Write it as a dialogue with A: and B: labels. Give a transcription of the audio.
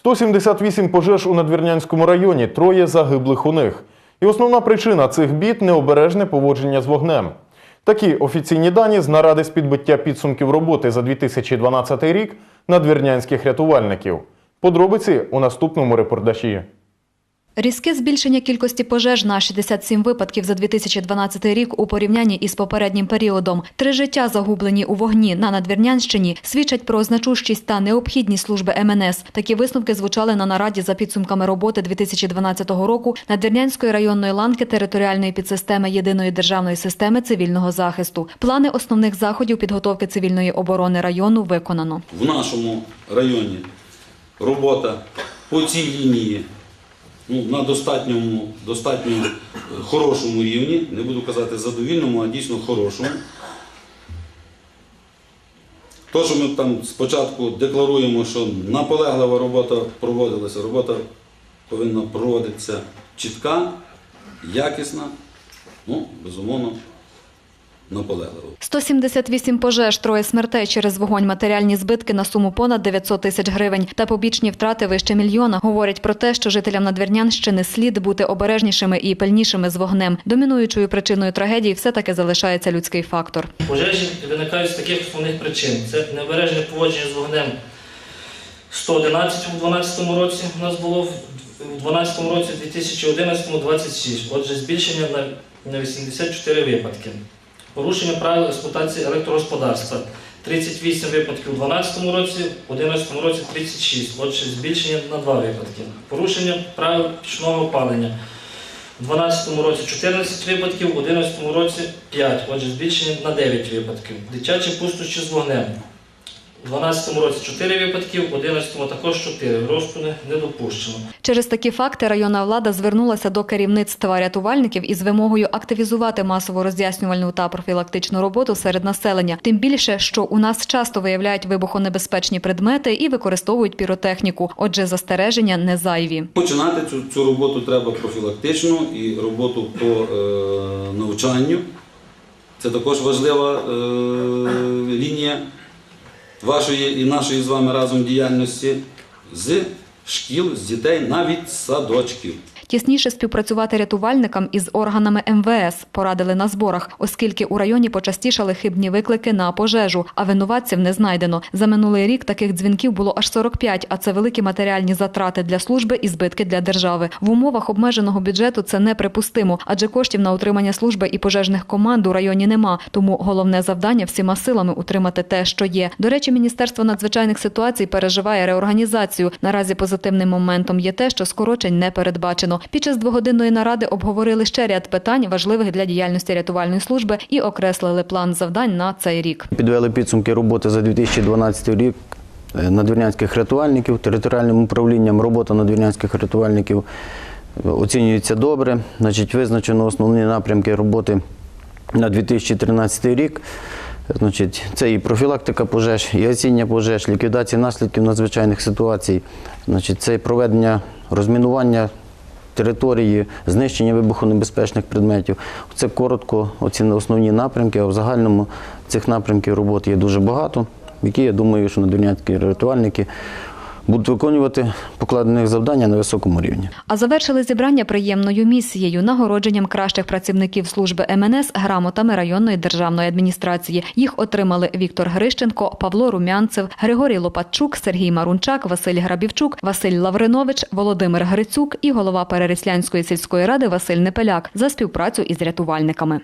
A: 178 пожеж у Надвірнянському районі, троє загиблих у них. І основна причина цих бід необережне поводження з вогнем. Такі офіційні дані з наради з підбиття підсумків роботи за 2012 рік надвірнянських рятувальників. Подробиці у наступному репортажі.
B: Різке збільшення кількості пожеж на 67 випадків за 2012 рік у порівнянні із попереднім періодом. Три життя загублені у вогні на Надвірнянщині свідчать про значущість та необхідність служби МНС. Такі висновки звучали на нараді за підсумками роботи 2012 року Надвірнянської районної ланки територіальної підсистеми єдиної державної системи цивільного захисту. Плани основних заходів підготовки цивільної оборони району виконано.
C: в нашому районі робота по цій лінії ну, на достатньому, достатньо е, хорошому рівні, не буду казати задовільному, а дійсно хорошому. То, що ми там спочатку декларуємо, що наполеглива робота проводилася, робота повинна проводитися чітка, якісна, ну, безумовно, наполегливо.
B: 178 пожеж, троє смертей через вогонь, матеріальні збитки на суму понад 900 тисяч гривень та побічні втрати вище мільйона говорять про те, що жителям Надвірнянщини слід бути обережнішими і пильнішими з вогнем. Домінуючою причиною трагедії все-таки залишається людський фактор.
D: Пожежі виникають з таких основних причин. Це необережне поводження з вогнем 111 у 2012 році у нас було, в 2012 році, в 2011 26. Отже, збільшення на, на 84 випадки. Порушення правил експлуатації електрогосподарства 38 випадків у 2012 році, в 2011 році 36. Отже, збільшення на 2 випадки. Порушення правил пічного опалення. У 2012 році 14 випадків, у 2011 році 5, отже, збільшення на 9 випадків. Дитячі пустощі з вогнем. У 2012 році 4 випадки, у 2011 також 4. Розпуни не допущено.
B: Через такі факти районна влада звернулася до керівництва рятувальників із вимогою активізувати масову роз'яснювальну та профілактичну роботу серед населення. Тим більше, що у нас часто виявляють вибухонебезпечні предмети і використовують піротехніку. Отже, застереження не зайві.
C: Починати цю, цю роботу треба профілактично і роботу по е, навчанню. Це також важлива е, лінія вашої і нашої з вами разом діяльності з шкіл, з дітей, навіть з садочків.
B: Тісніше співпрацювати рятувальникам із органами МВС порадили на зборах, оскільки у районі почастішали хибні виклики на пожежу, а винуватців не знайдено. За минулий рік таких дзвінків було аж 45, а це великі матеріальні затрати для служби і збитки для держави. В умовах обмеженого бюджету це неприпустимо, адже коштів на утримання служби і пожежних команд у районі нема. Тому головне завдання всіма силами утримати те, що є. До речі, Міністерство надзвичайних ситуацій переживає реорганізацію. Наразі позитивним моментом є те, що скорочень не передбачено. Під час двогодинної наради обговорили ще ряд питань, важливих для діяльності рятувальної служби, і окреслили план завдань на цей рік.
E: Підвели підсумки роботи за 2012 рік е, надвірнянських рятувальників, територіальним управлінням робота надвірнянських рятувальників е, оцінюється добре. Значить, визначено основні напрямки роботи на 2013 рік. Значить, це і профілактика пожеж, і оціння пожеж, ліквідація наслідків надзвичайних ситуацій, значить, це і проведення розмінування території, знищення вибухонебезпечних предметів. Це коротко оці основні напрямки, а в загальному цих напрямків роботи є дуже багато, які, я думаю, що надвірнянські рятувальники будуть виконувати покладених завдання на високому рівні.
B: А завершили зібрання приємною місією нагородженням кращих працівників служби МНС грамотами районної державної адміністрації. Їх отримали Віктор Грищенко, Павло Румянцев, Григорій Лопатчук, Сергій Марунчак, Василь Грабівчук, Василь Лавринович, Володимир Грицюк і голова Переріслянської сільської ради Василь Непеляк за співпрацю із рятувальниками.